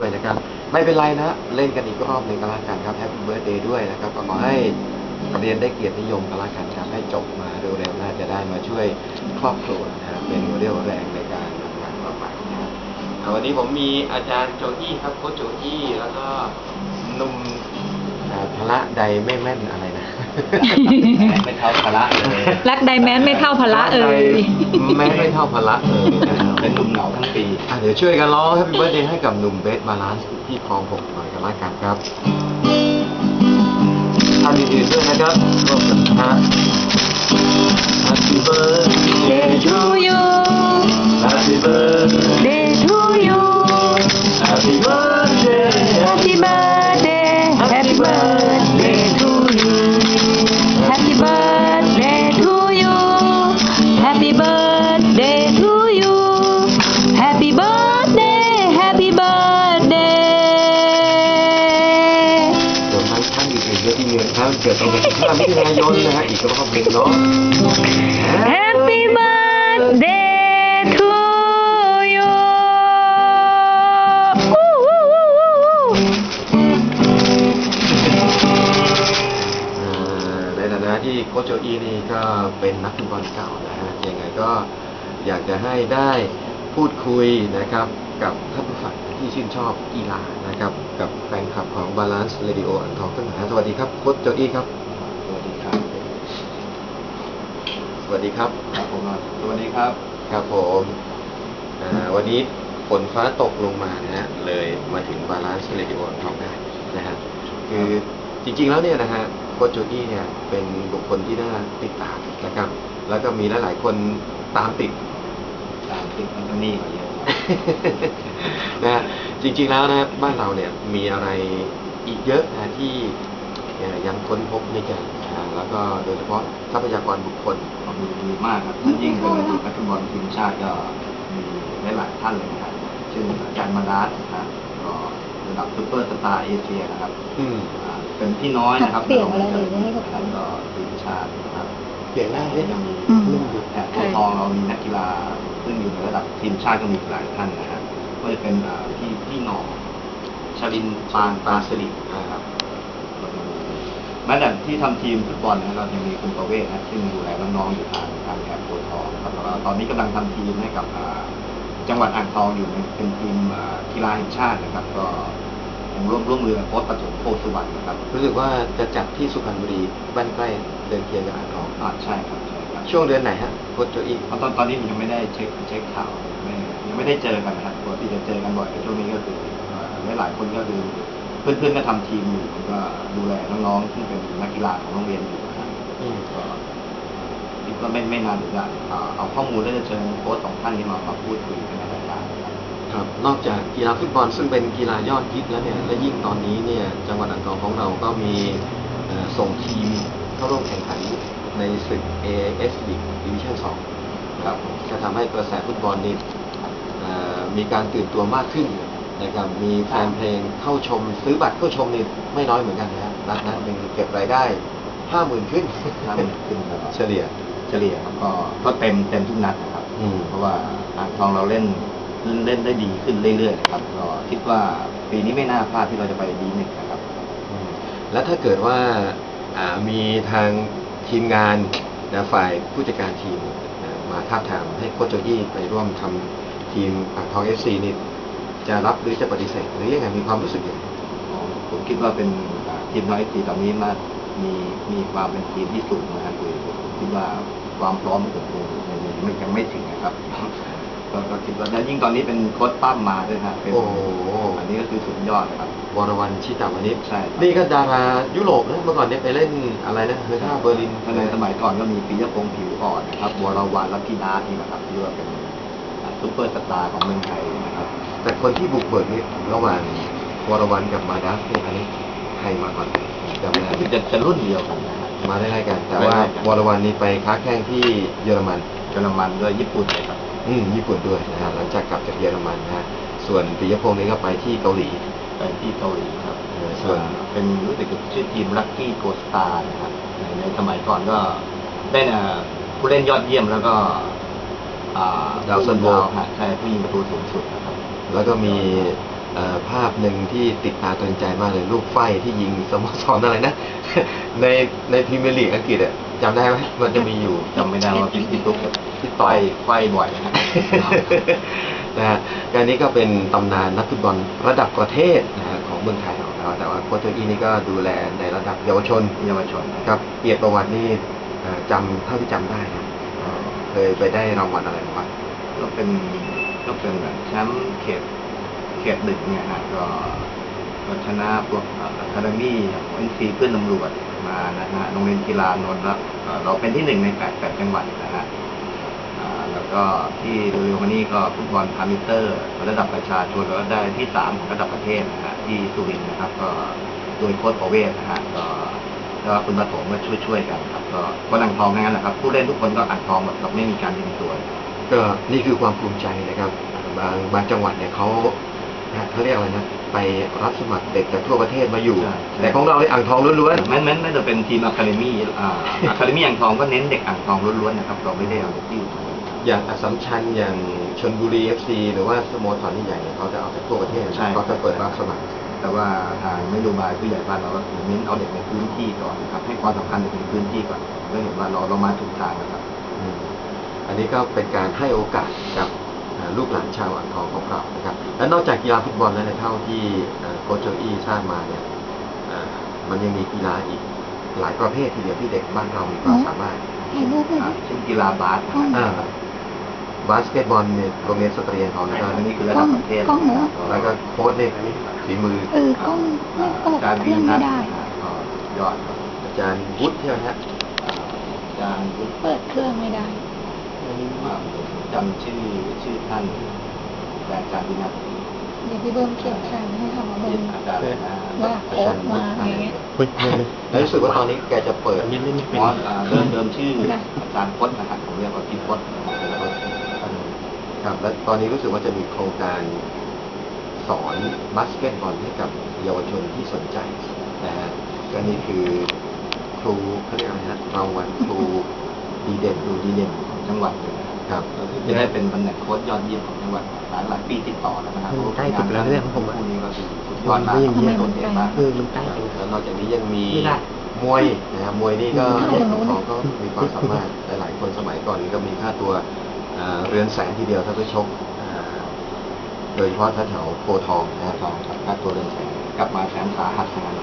ด้วยนะครับไม่เป็นไรนะเล่นกันอีกรอบหนึ่งก็แล้วกันครับแฮปปี้เบิร์ดเดย์ด้วยนะครับก็ขอให้เรียนได้เกียรตินิยมก็แล้วกันครับให้จบมาเร็วๆน่าจะได้มาช่วยครอบครัวนะครับเป็นเรี่ยวแรงในการทำงานต่อไปนะครับอ่าวันนี้ผมมีอาจารย์โจอี้ครับโค้ชโจอี้แล้วก็หนุ่มอ่าพละใดไม่แม่นอะไรนะไม่เท่าพละเลยรักไดแมนไม่เท่าพละเอ่ยแม้ไม่เท่าพละเอ่ยนะครับ เป็นหนุ่มเหงาทั้งปี อะเดี๋ยวช่วยกันร้อง Happy Birthday ให้กับหนุ่มเบสบาลานซ์ที่คลองหกหน่อยกันละกันครับท่านอื่นๆด้วยนะครับร่วมกันนะ Happy Birthday to you Happy Birthday Day to you Happy Birthday Happy birthday 25มิถุนายนนะฮะอีกรอหนึ่งเนาะ Happy birthday to you ในฐานะที่โคชโจอีนี่ก็เป็นนักฟุตบอลเก่านะฮะยังไงก็อยากจะให้ได้พูดคุยนะครับกับท่านผู้ฟังที่ชื่นชอบกีฬา นะครับ กับแฟนคลับของ Balance Radio อันทองตั้งหาสวัสดีครับโค้ชโจอีครับ สวัสดีครับ สวัสดีครับครับผมสวัสดีครับ ครับผมอ่าวันนี้ฝนฟ้าตกลงมานะฮะเลยมาถึง Balance Radio อันทองได้นะฮะคือจริงๆแล้วเนี่ยนะฮะโค้ชโจอีเนี่ยเป็นบุคคลที่น่าติดตามนะครับ แล้วก็มีหลายๆคนตามติดตามติดมันก็นี่มาเยอะ นะฮะจริงๆแล้วนะบ้านเราเนี่ยมีอะไรอีกเยอะนะที่เอ่อยังค้นพบไม่เจอนะแล้วก็โดยเฉพาะทรัพยากรบุคคลก็มีมีมากครับท่านยิ่งเป็นอดีตนักฟุตบอลทีมชาติก็มีหลายๆท่านเลยนะครับเช่นอาจารย์มารัสนะครับก็ระดับซุปเปอร์สตาร์เอเชียนะครับอืมอ่าเป็นพี่น้อยนะครับเปลี่ยนอะไรเลยให้กับแล้วก็ทีมชาตินะครับเปลี่ยนหน้าเล่นยังมีอืมลุ่มอยู่แต่โค้ชทองเรามีนักกีฬาซึ่งอยู่ในระดับทีมชาติก็มีหลายท่านนะฮะ ก็จะเป็นอ่าพี่พี่หนองชลินปานปราสิรินะครับแม้แต่ที่ทำทีมฟุตบอลนะครับเรายังมีคุณประเวศนะซึ่งดูแลน้องๆอยู่ทางทางแอบโค้ชทองนะครับแล้วก็ตอนนี้กำลังทำทีมให้กับอ่าจังหวัดอ่างทองอยู่ในเป็นทีมอ่ากีฬาแห่งชาตินะครับ ก็ยังร่วมร่วมมือกับโค้ชประสมโพธิ์สุวรรณนะครับรู้สึกว่าจะจัดที่สุพรรณบุรีบ้านใกล้เดินเคียงกับอ่างทองอ่าใช่ครับใช่ครับช่วงเดือนไหนฮะโค้ชโจอีเพราะตอนตอนนี้ผมยังไม่ได้เช็คเช็คข่าวยังไม่ยัง ไม่ได้เจอกันนะครับปกติจะเจอกันบ่อยแต่ช่วงนี้ก็คือหลายหลายๆคนก็คือเพื่อนๆก็ทำทีมอยู่ก็ดูแลน้องๆที่เป็นนักกีฬาของโรงเรียนอยู่นะครับก็คิดว่าไม่ไม่นานเดี๋ยวจะอ่าเอาข้อมูลแล้วจะเชิญโค้ชสองท่านนี้มามาพูดคุยกันในรายการครับนอกจากกีฬาฟุตบอลซึ่งเป็นกีฬายอดฮิตแล้วเนี่ยและยิ่งตอนนี้เนี่ยจังหวัดอ่างทองของเราก็มีส่งทีมเข้าร่วมแข่งขันในศึก AS League Division 2ครับจะทำให้กระแสฟุตบอลนี้ มีการตื่นตัวมากขึ้นนะครับมีแฟนเพลงเข้าชม ซื้อบัตรเข้าชมนี่ไม่น้อยเหมือนกันนะนัดนั้นเป็นเก็บรายได้ห้าหมื่นขึ้นห้าหมื่นขึ้นครับเฉลี่ยเฉลี่ยครับก็ก็เต็มเต็มทุกนัดนะครับอืมเพราะว่าอ่างทองเราเล่นเล่นเล่นได้ดีขึ้นเรื่อยๆนะครับก็คิดว่าปีนี้ไม่น่าพลาดที่เราจะไปดีหนึ่งนะครับอืมแล้วถ้าเกิดว่าอ่ามีทางทีมงานนะฝ่ายผู้จัดการทีมนะมาท้าบทามให้โค้ชโจอี้ไปร่วมทำ ทีมอ่างทองเอฟซีนี่จะรับหรือจะปฏิเสธหรือยังไงมีความรู้สึกยังไงผมคิดว่าเป็นอ่าทีมน้อยทีตอนนี้มามีมีความเป็นทีมที่สูงนะครับคือผมคิดว่าความพร้อมของผมยังไม่ยังไม่ถึงนะครับก็ก็คิดว่าแล้วยิ่งตอนนี้เป็นโค้ชปั้มมาด้วยนะเป็นโอ้โหอันนี้ก็คือสุดยอดนะครับวรวันชิตาวนิชใช่ครับนี่ก็ดารายุโรปนะเมื่อก่อนเนี่ยไปเล่นอะไรนะเฮอร์ท่าเบอร์ลินในสมัยก่อนก็มีปิยพงษ์ผิวอ่อนนะครับวรวันและพี่นาทนี่นะครับที่ว่าเป็นอ่า ซุปเปอร์สตาร์ของเมืองไทยนะครับ แต่คนที่บุกเบิกนี่ระหว่างวรวันกับมาดัสเนี่ยอันนี้ใครมาก่อนจำไม่ได้คือจะจะรุ่นเดียวกันนะครับมาได้ไล่กัน แต่ไม่ว่าไล่กันวรวันนี่ไปค้าแข่งที่เยอรมัน เยอรมันด้วยญี่ปุ่นเลยครับ อืมญี่ปุ่นด้วยนะฮะหลังจากกลับจากเยอรมันนะฮะส่วนปิยพงศ์นี่ก็ไปที่เกาหลีไปที่เกาหลีครับเออส่วนอ่าเป็นรู้สึกจะชื่อทีมลัคกี้โกสตาร์นะครับในในสมัยก่อนก็ได้อ่าผู้เล่นยอดเยี่ยมแล้วก็อ่า ดาวซันโวฮะใช่ผู้ยิงประตูสูงสุดนะครับ แล้วก็มีเอ่อภาพหนึ่งที่ติดตาตรึงใจมากเลยลูกไฟที่ยิงสโมสรอะไรนะ ในในพรีเมียร์ลีกอังกฤษอะจำได้ไหมมันจะมีอยู่จำไม่ได้ว่าพี่พี่ตุ๊กกับที่ต่อยไฟบ่อยนะฮะนะฮะการนี้ก็เป็นตำนานนักฟุตบอลระดับประเทศนะฮะของเมืองไทยของเรา แต่ว่าโค้ชโจอี้นี่ก็ดูแลในระดับเยาวชนเยาวชนครับเกียรติประวัตินี่เอ่อจำเท่าที่จำได้นะ เคยไปได้รางวัลอะไรมาบ้างก็เป็นก็เป็นแบบแชมป์เขตเขตหนึ่งเนี่ยฮะก็ก็ชนะพวกอะคาเดมี่เอ็นซีเพื่อนตำรวจมานะฮะโรงเรียนกีฬานนท์แล้วเอ่อเราเป็นที่หนึ่งในแปดแปดจังหวัดนะฮะอ่าแล้วก็ที่เร็วๆมานี้ก็ฟุตบอลพามิเตอร์ ระดับประชาชนแล้วก็ได้ที่สามของระดับประเทศนะฮะที่สุรินทร์นะครับ ก็โดยโค้ชประเวศนะฮะก็ ก็คุณประถมก็ช่วยๆกันครับก็คนอ่างทองทั้งนั้นแหละครับ ผู้เล่นทุกคนก็อ่างทองแบบแบบไม่มีการยิงตัวก็นี่คือความภูมิใจนะครับ บางบางจังหวัดเนี่ยเขานะฮะเขาเรียกอะไรนะไปรับสมัครเด็กจากทั่วประเทศมาอยู่ใช่ใช่แต่ของเราในอ่างทองล้วนแม้แม้แม้จะเป็นทีมอะคาเดมี่อ่าอะคาเดมี่อ่างทองก็เน้นเด็กอ่างทองล้วนๆนะครับเราไม่ได้เอาเด็กที่อยู่ทางๆอย่างอัสสัมชัญอย่างชนบุรีเอฟซีหรือว่าสโมสรใหญ่ๆเนี่ยเขาจะเอาจากทั่วประเทศใช่เขาจะเปิดรับสมัคร แต่ว่าทางนโยบายผู้ใหญ่บ้านเราก็คือเน้นเอาเด็กในพื้นที่ก่อนนะครับ ให้ความสำคัญเด็กในพื้นที่ก่อนก็เห็นว่าเราเรามาถูกทางนะครับ อืมอันนี้ก็เป็นการให้โอกาสกับเอ่อลูกหลานชาวอ่างทองของเรานะครับ และนอกจากกีฬาฟุตบอลแล้วเนี่ยเท่าที่เอ่อโค้ชโจอี้ทราบมาเนี่ยเอ่อมันยังมีกีฬาอีกหลายประเภททีเดียวที่เด็กบ้านเรามีความสามารถ ถ่ายรูปเลยอ่าเช่นกีฬาบาสนะอ่าครับ บาสเกตบอลเนี่ยโรงเรียนสตรีของเราอันนี้คือระดับประเทศกล้องเหรอแล้วก็โค้ชเนี่ยฝีมือเออกล้องไม่เปิดการเคบิรื่นองนัไม่ดได้ก็ยอดครับอาจารย์วุฒิใช่ไหมฮะอ่าอาจารย์วุฒิเปิดเครื่องไม่ได้อ่าจำชื่อชื่อท่านแต่อาจารย์วินัทเดี๋ยวพี่เบิ้มเขียนใส่ให้ทำมาเบิ้มอาจารย์นะว่าโค้ดมาอย่างเงี้ยแล้วรู้สึกว่าตอนนี้แกจะเปิดเพราะอ่าเดิมเดิมชื่ออาจารย์พจน์นะครับผมเรียกว่าพี่พจน์นะ ครับครับและตอนนี้รู้สึกว่าจะมีโครงการสอนบาสเกตบอลให้กับเยาวชนที่สนใจนะฮะก็นี่คือครูเขาเรียกอะไรนะรางวัลครูดีเด่นครูดีเด่นของจังหวัดเลยนะครับครับจะได้เป็นตำแหน่งโค้ชยอดเยี่ยมของจังหวัดหลายหลายปีติดต่อแล้วนะครับมันใกล้สุดแล้วเนี่ยของผมอะคู่นี้ก็คือสุดยอดมากทำไมมันไกลมากเออมันใกล้สุดแล้วนอกจากนี้ยังมีไม่ได้มวยนะฮะมวยนี่ก็ไม่ได้ของก็มีความสามารถหลายๆคนสมัยก่อนก็มีค่าตัวอ่า เรือนแสนทีเดียวถ้าไปชกอ่าโดยเฉพาะแถวๆโพธิ์ทองนะฮะทองครับค่าตัวเดินแสนกลับมาแสนสาหัสทั้งนั้น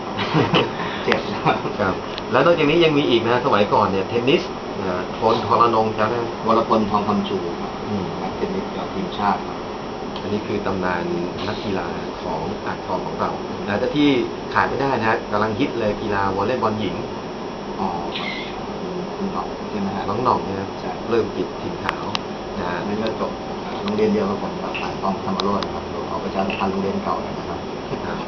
เจ็บนะครับครับแล้วนอกจากนี้ยังมีอีกนะสมัยก่อนเนี่ยเทนนิสอ่าโทนทรนงจำได้ไหมวรพลทองคำชูครับอืมนักเทนนิสยอดทีมชาติครับอันนี้คือตำนานนักกีฬาของอ่างทองของเรานะแต่ที่ขาดไม่ได้นะฮะกำลังฮิตเลยกีฬาวอลเลย์บอลหญิงอ๋อคุณหน่องใช่ไหมฮะน้องหน่องเนี่ยนะใช่เริ่มติดถิ่นขาว นะฮะนั่นก็จบโรงเรียนเดียวกับผมครับสายทองธรรมโรจน์ครับเอาประชาสัมพันธ์โรงเรียนเก่านะครับครับ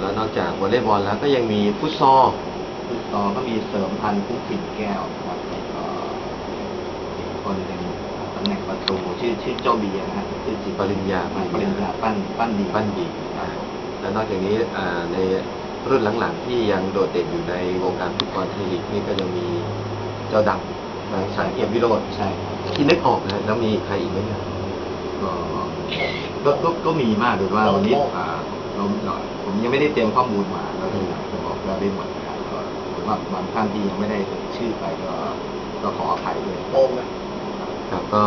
แล้วนอกจากวอลเลย์บอลแล้วก็ยังมีฟุตซอลฟุตซอลก็มีเสริมพันธุ์คุ้มปิ่นแก้วนะครับแล้วก็อีกคนเป็นตำแหน่งประตูชื่อชื่อเจ้าเบียร์นะฮะชื่อจริงปริญญาปริญญาปั้นปั้นดีปั้นดีนะฮะแล้วนอกจากนี้อ่าในรุ่นหลังๆที่ยังโดดเด่นอยู่ในวงการฟุตบอลไทยลีกนี่ก็ยังมีเจ้าดำ นายสายเอี่ยมวิโรจน์ใช่ครับที่นึกออกนะแล้วมีใครอีกไหมเนี่ยก็ก็ก็ก็มีมากโดยว่าวันนี้อ่าเราเราผมยังไม่ได้เตรียมข้อมูลมาเราจะจะบอกเราได้หมดนะครับก็หรือว่าบางท่านที่ยังไม่ได้เอ่ยชื่อไปก็ก็ขออภัยด้วยครับก็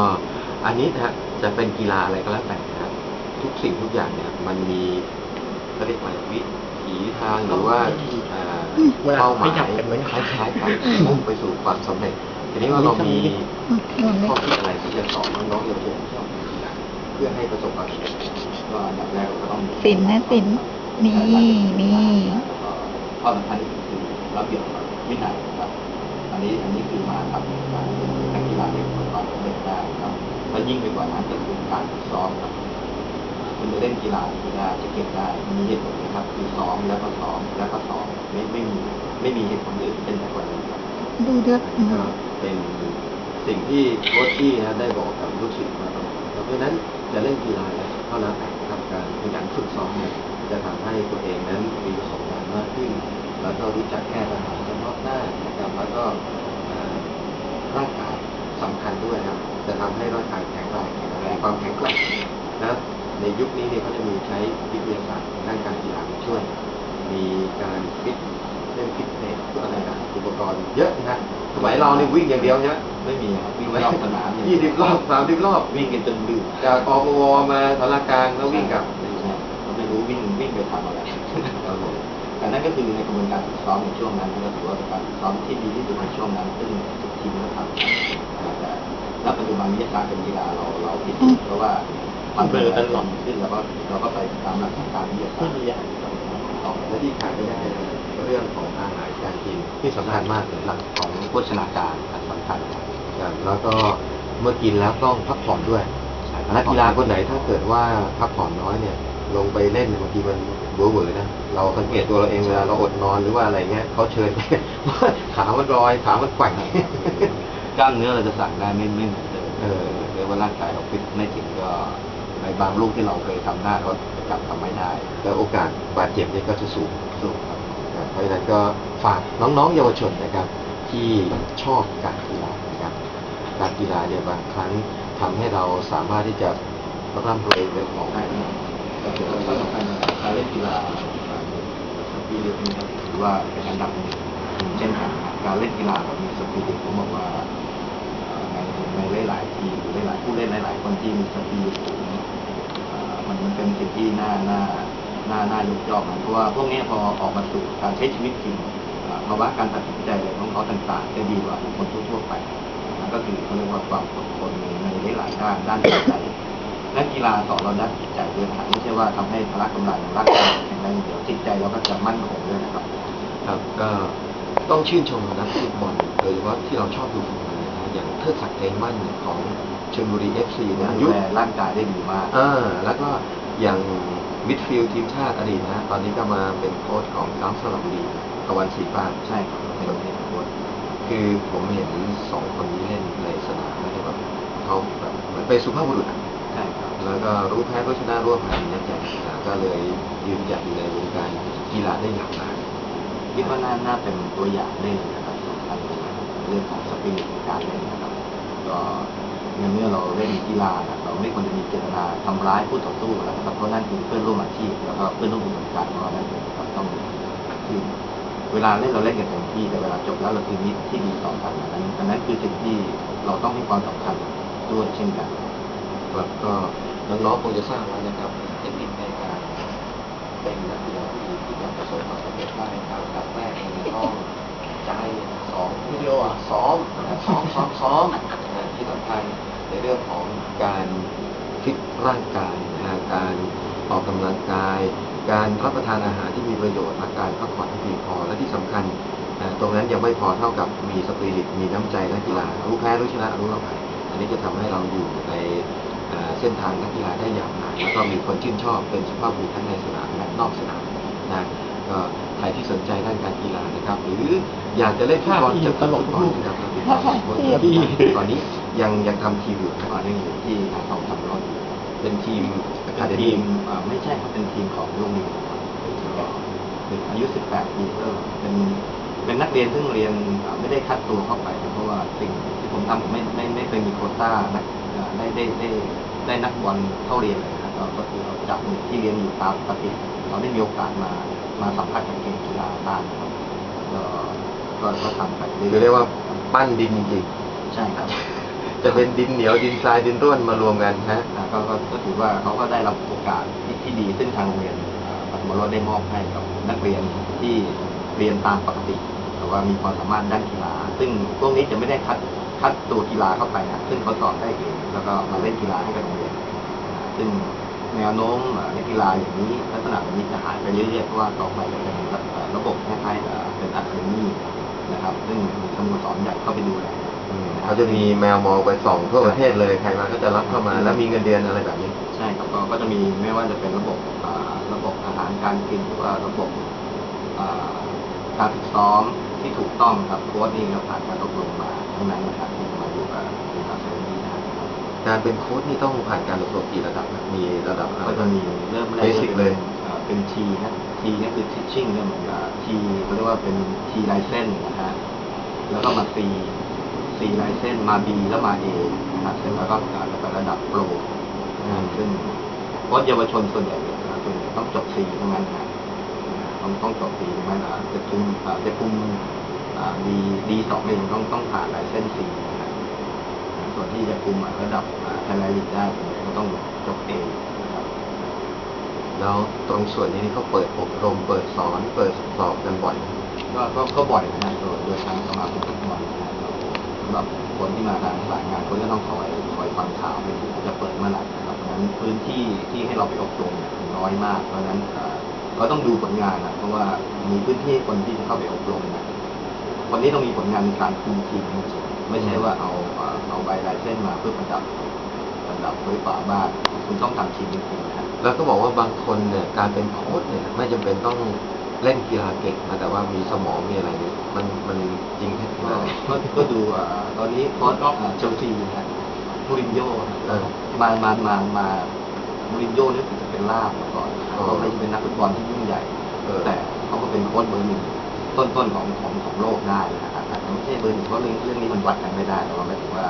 อันนี้นะฮะจะเป็นกีฬาอะไรก็แล้วแต่นะครับทุกสิ่งทุกอย่างเนี่ย มันมีเขาเรียกว่าวิถีทางหรือว่าอ่าเวลาเป้าหมายขยับกันไหมคล้ายๆกันมุ่งไปสู่ความสำเร็จ ทีนี้ว่าเรามีอืมหนุนเลยข้อคิดอะไรที่จะสอนน้องๆเยาวชนที่ชอบกีฬาเพื่อให้ประสบความสำเร็จก็อันดับแรกเราก็ต้องมีสินนะสินมีมีแล้วก็ข้อสำคัญที่สุดคือระเบียบวินัยนะครับ อันนี้อันนี้คือมาทำการเป็นนักกีฬาที่ประสบความสำเร็จได้ครับและยิ่งไปกว่านั้นก็คือการฝึกซ้อมครับคุณจะเล่นกีฬากีฬาจะเก่งได้มีเหตุผลนะครับ คือซ้อมแล้วก็ซ้อมแล้วก็ซ้อมไม่ไม่มีไม่มีเหตุผลอื่นเป็นแต่กว่านี้ครับ ดูเด้ออืมก็เป็นสิ่งที่โค้ชที่นะได้บอกกับลูกศิษย์มาตลอดเพราะฉะนั้นจะเล่นกีฬาอะไรก็แล้วแต่ครับการขยันฝึกซ้อมเนี่ยจะทำให้ตัวเองนั้นมีประสบการณ์มากขึ้น แล้วก็รู้จักแก้ปัญหาเฉพาะหน้านะครับแล้วก็ร่างกายสำคัญด้วยครับ จะทำให้ร่างกายแข็งแรงมีความแข็งแกร่งนะในยุคนี้เนี่ยเขาจะมีใช้วิทยาศาสตร์ด้านการกีฬามาช่วย มีการฟิต เล่นฟิตเนสอะไรนะอุปกรณ์เยอะนะสมัยเรานี่วิ่งอย่างเดียวใช่ไหมไม่มีครับวิ่งรอบสนามอย่างยี่สิบรอบสามสิบรอบวิ่งกันจนดื่นจากอปวมาสารกลางแล้ววิ่งกลับใช่เราไม่รู้วิ่งวิ่งไปทำอะไรครับผมแต่นั่นก็คือในกระบวนการฝึกซ้อมในช่วงนั้นก็ถือว่าเป็นการฝึกซ้อมที่ดีที่สุดในช่วงนั้น ซึ่งทุกทีมก็ทำแต่ณปัจจุบันวิทยาศาสตร์เป็นกีฬาเราเราพิสูจน์เพราะว่ามันเบลอตลอดขึ้นแล้วก็เราก็ไปตามหลักการวิทยาศาสตร์ต่อไปและที่ขาดไม่ได้นะ เรื่องของอาหารการกินที่สำคัญมากเลยหลักของโภชนาการสำคัญครับครับแล้วก็เมื่อกินแล้วต้องพักผ่อนด้วยใช่นักกีฬาคนไหนถ้าเกิดว่าพักผ่อนน้อยเนี่ยลงไปเล่นเนี่ยบางทีมันเบื่อเบื่อๆนะเราสังเกตตัวเราเองเวลาเราอดนอนหรือว่าอะไรเงี้ยเขาเชิญไปขามันลอยขามันแกว่งกล้ามเนื้อเราจะสั่งได้ไม่ไม่เหมือนเดิมเออเรียกว่าร่างกายเราฟิตไม่ถึงก็ในบางลูกที่เราเคยทำได้ก็กลับทำไม่ได้ แล้วโอกาสบาดเจ็บเนี่ยก็จะสูงสู้ครับครับ เพราะฉะนั้นก็ฝากน้องๆเยาวชนนะครับ ที่ชอบการกีฬานะครับการกีฬาเนี่ยบางครั้งทำให้เราสามารถที่จะร่ำรวยเรื่องของใช่ครับแต่เดี๋ยวเราต้องการการเล่นกีฬาปีริตนี่ครับถือว่าเป็นอันดับหนึ่งเช่นกันการเล่นกีฬาแบบมีสปีริตผมบอกว่าในในหลายๆทีหรือหลายๆผู้เล่นหลายๆคนที่มีสปีริตสูงเอ่อมันมันเป็นสิ่งที่น่าน่า น่าน่ายกย่องนะเพราะว่าพวกนี้พอออกมาสู่การใช้ชีวิตจริงเอ่อภาวะการตัดสินใจอะไรของเขาต่างๆจะดีกว่าคนทั่วๆไปนะก็คือเขาเรียกว่าความอดทนในในหลายๆด้านด้านจิตใจนักกีฬาสอนเราด้านจิตใจด้วยนะครับไม่ใช่ว่าทำให้พละกำลังร่างกายแข็งแรงอย่างเดียวจิตใจเราก็จะมั่นคงด้วยนะครับ ครับก็ต้องชื่นชมนักฟุตบอลโดยเฉพาะที่เราชอบดูฟุตบอลนะอย่างเทิดศักดิ์เทนมั่นของชลบุรีเอฟซีนะดูยุคแลร่างกายได้ดีมากอ่าแล้วก็อย่าง มิดฟิลด์ทีมชาติอดีตนะ ตอนนี้ก็มาเป็นโค้ชของกัมสระบุรีตะวันสีฟ้าใช่ครับเป็นเฮดโค้ชคือผมเห็นสองคนนี้เล่นในสนามแล้วเนี่ยแบบเขาแบบเหมือนเป็นสุภาพบุรุษอะใช่ครับแล้วก็รู้แพ้รู้ชนะร่วมกันนักแข่งก็เลยยืนหยัดอยู่ในวงการกีฬาได้อย่างนานคิดว่าน่าน่าเป็นตัวอย่างได้เลยนะครับสำคัญเลยนะครับเรื่องของสปิริตในการเล่นนะครับก็ ในเมื่อเราเล่นกีฬานะเราไม่ควรจะมีเจตนาทำร้ายผู้ต่อสู้แล้วนะครับเพราะนั่นคือเพื่อนร่วมอาชีพแล้วก็เพื่อนร่วมอุดมการณ์ของเรานั่นเองครับต้องคือเวลาเล่นเราเล่นกันเต็มที่แต่เวลาจบแล้วเราคือมิตรที่ดีต่อกันอันนั้นอันนั้นคือสิ่งที่เราต้องให้ความสำคัญด้วยเช่นกันครับก็น้องๆคงจะทราบแล้วนะครับเทคนิคในการเป็นนักกีฬาที่ที่จะประสบความสำเร็จได้ครับอันดับแรกเลยต้องใจสองวิดีโออะซ้อมนะครับซ้อมซ้อมซ้อมนะ ที่สำคัญในเรื่องของการฟิตร่างกายนะฮะการออกกำลังกาย การรับประทานอาหารที่มีประโยชน์และการพักผ่อนที่เพียงพอและที่สำคัญนะตรงนั้นยังไม่พอเท่ากับมีสปิริตมีน้ำใจนักกีฬารู้แพ้รู้ชนะรู้อภัยอันนี้จะทำให้เราอยู่ในเอ่อเส้นทางนักกีฬาได้อย่างนานแล้วก็มีคนชื่นชอบเป็นสุภาพบุรุษทั้งในสนามและนอกสนามนะก็ใครที่สนใจด้านการกีฬานะครับ หรืออยากจะเล่นฟุตบอลจะตลกฟุตบอลนะครับติดต่อโค้ชตอนนี้ ยังยังทำทีมอยู่นะตอนนี้อยู่ที่ทางสองสามร้อยอยู่เป็นทีมอะคาเดทีมี่มอ่าไม่ใช่ครับเป็นทีมของโรงเรียนครับก็คืออายุ 18 ปีก็เป็นเป็นนักเรียนซึ่งเรียนอ่าไม่ได้คัดตัวเข้าไป เพราะว่าสิ่งที่ผมทำผมไม่ไม่ไม่เคยมีโควต้านักอ่าได้ได้ได้ได้นักบอลเข้าเรียนเลยนะครับก็ก็คือเราจับเด็กที่เรียนอยู่ตามปกติเราได้มีโอกาสมามาสัมผัสกับเกมกีฬาบ้างนะครับก็ก็ก็ทำไปเรื่อยๆคือเรียกว่าปั้นดินจริงใช่ครับๆ จะเป็นดินเหนียวดินทรายดินร่วนมารวมกันฮะอ่าก็ก็ก็ถือว่าเขาก็ได้รับโอกาสที่ที่ดีซึ่งทางโรงเรียนอ่าปฐมรสได้มอบให้กับนักเรียนที่เรียนตามปกติ แต่ว่ามีความสามารถด้านกีฬา ซึ่งพวกนี้จะไม่ได้คัดคัดตัวกีฬาเข้าไปนะซึ่งเขาสอบได้เองแล้วก็มาเล่นกีฬาให้กับโรงเรียนอ่าซึ่งแนวโน้มอ่าในกีฬาอย่างนี้ลักษณะแบบนี้จะหายไปเรื่อยๆเพราะว่าต่อไปจะเป็นระบบคล้ายๆอ่เป็นอะคาเดมี่นะครับ ซึ่งมีสโมสรใหญ่เข้าไปดูแล เขาจะมีแมวมองไปส่องทั่วประเทศเลยใครมาก็จะรับเข้ามา แล้วมีเงินเดือนอะไรแบบนี้ ใช่ครับก็ก็จะมีไม่ว่าจะเป็นระบบอ่าระบบอาหารการกินหรือว่าระบบอ่าการฝึกซ้อมที่ถูกต้องครับโค้ชนี่ก็ผ่านการอบรมมาทั้งนั้นนะครับที่มาอยู่กับทีมอาเซียนนี้นะครับการเป็นโค้ชนี่ต้องผ่านการอบรมกี่ระดับนะมีระดับอะไรก็จะมีเริ่มแรก Basic เลยอ่าเป็นทีนะทีนี่คือ teaching เนี่ยเหมือนกับทีเขาเรียกว่าเป็นทีไลเซนนะฮะแล้วก็มาซี ซีไลเซนมาบีแล้วมาเอนะครับเสร็จแล้วก็อ่าแล้วก็ระดับโปรซึ่งโปรค้ชเยาวชนส่วนใหญ่เนี่ยนะครับส่วนใหญ่ต้องจบซีทั้งนั้นนะต้องต้องจบซีทั้งนั้นอะจะคุมอ่าจะคุมดีดีสองเองต้องต้องผ่านลายเส้นซีนะครับส่วนที่จะคุมอะระดับไทยแลนด์ลีกได้ก็ต้องจบเองนะครับแล้วตรงส่วนนี้นี่เขาเปิดอบรม เปิดสอน เปิดสอบกันบ่อยไหมก็ก็ก็บ่อยนะฮะโดยโดยทางสมาคมฟุตบอล หรับคนที่มาทางสายงานคนก็ต้องคอยคอยฟังข่าวไม่ถูกจะเปิดเมื่อไหร่นะครับเพราะฉะนั้นพื้นที่ที่ให้เราไปอบรมเนี่ยน้อยมาก เพราะฉะนั้นก็ต้องดูผลงานนะเพราะว่ามีพื้นที่คนที่จะเข้าไปอบรมเนี่ยวันนี้ต้องมีผลงานในการคุมทีมไม่ใช่ว่าเอาเอาใบลายเส้นมาเพื่อประดับประดับไว้ฝาบ้านคุณต้องทำทีมจริงๆนะแล้วก็บอกว่าบางคนเนี่ยการเป็นโค้ชเนี่ยไม่จำเป็นต้อง เล่นกีฬาเก่งนะแต่ว่ามีสมองมีอะไรเนี่ยมันมันจริงแค่ไหนก็ก็ก็ดูอ่าตอนนี้โค้ชก็เชลซีนะฮะมูรินโญ่เออมามามามามูรินโญ่นี่คือจะเป็นลาบมาก่อนอ๋อเขาไม่ใช่เป็นนักฟุตบอลที่ยิ่งใหญ่เออแต่เขาก็เป็นโค้ชเบอร์หนึ่งต้นๆของของของโลกได้นะครับแต่ไม่ใช่เบอร์หนึ่งเพราะเรื่องเรื่องนี้มันวัดกันไม่ได้แต่ว่าหมายถึงว่า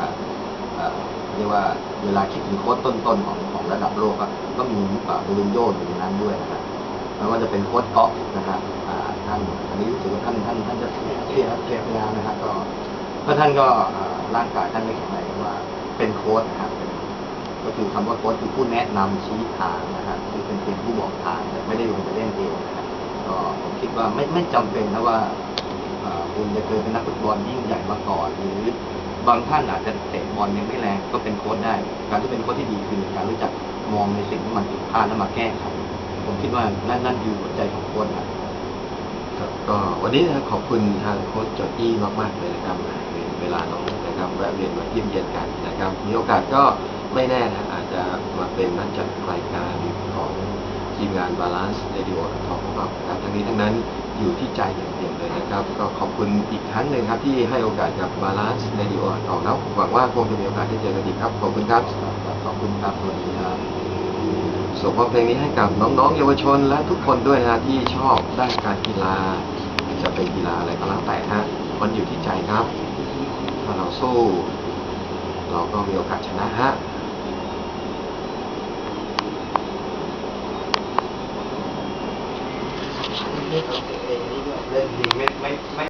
เอ่อเรียกว่าเวลาคิดถึงโค้ชต้นๆของของระดับโลกอะก็มีอ่ามูรินโญ่อยู่ในนั้นด้วยนะครับ ไม่ว่าจะเป็นโค้ชอ๊อกนะฮะอ่าท่านอันนี้รู้สึกว่าท่านท่านท่านจะเสียเสียงานนะฮะก็ก็ท่านก็ร่างกายท่านไม่แข็งแรงว่าเป็นโค้ชนะครับก็คือคำว่าโค้ชคือผู้แนะนำชี้ทางนะครับคือเป็นเพียงผู้บอกทางแต่ไม่ได้ลงไปเล่นเองนะครับก็ผมคิดว่าไม่ไม่จำเป็นนะว่าคุณจะเคยเป็นนักฟุตบอลยิ่งใหญ่มาก่อนหรือบางท่านอาจจะเตะบอลยังไม่แรงก็เป็นโค้ชได้ การที่เป็นโค้ชที่ดีคือการรู้จักมองในสิ่งที่มันผิดพลาดแล้วมาแก้ไข ผมคิดว่านั่นนั่นคือหัวใจของโค้ชนะครับครับก็วันนี้นะครับขอบคุณทางโค้ชจอร์จี้มากๆเลยนะครับในเวลาน้องนะครับแวะเวียนมาเยี่ยมเยียนกันนะครับ มีโอกาสก็ไม่แน่นะอาจจะมาเป็นนักจัดรายการของทีมงาน Balance Radio ของเรานะครับทั้งนี้ทั้งนั้นอยู่ที่ใจอย่างเดียวเลยนะครับ ก็ขอบคุณอีกครั้งหนึ่งครับที่ให้โอกาสกับ Balance Radio ของเราหวังว่าคงจะมีโอกาสได้เจอกันอีกครับ ขอบคุณครับ ขอบคุณครับสวัสดีครับ ส่งมอบเพลงนี้ให้กับน้องๆเยาวชน และทุกคนด้วยนะฮะที่ชอบด้านการกีฬา จะเป็นกีฬาอะไรก็แล้วแต่ฮะมันอยู่ที่ใจครับ ถ้าเราสู้ เราก็มีโอกาสชนะฮะเล่นจริงไม่ไม่ไม่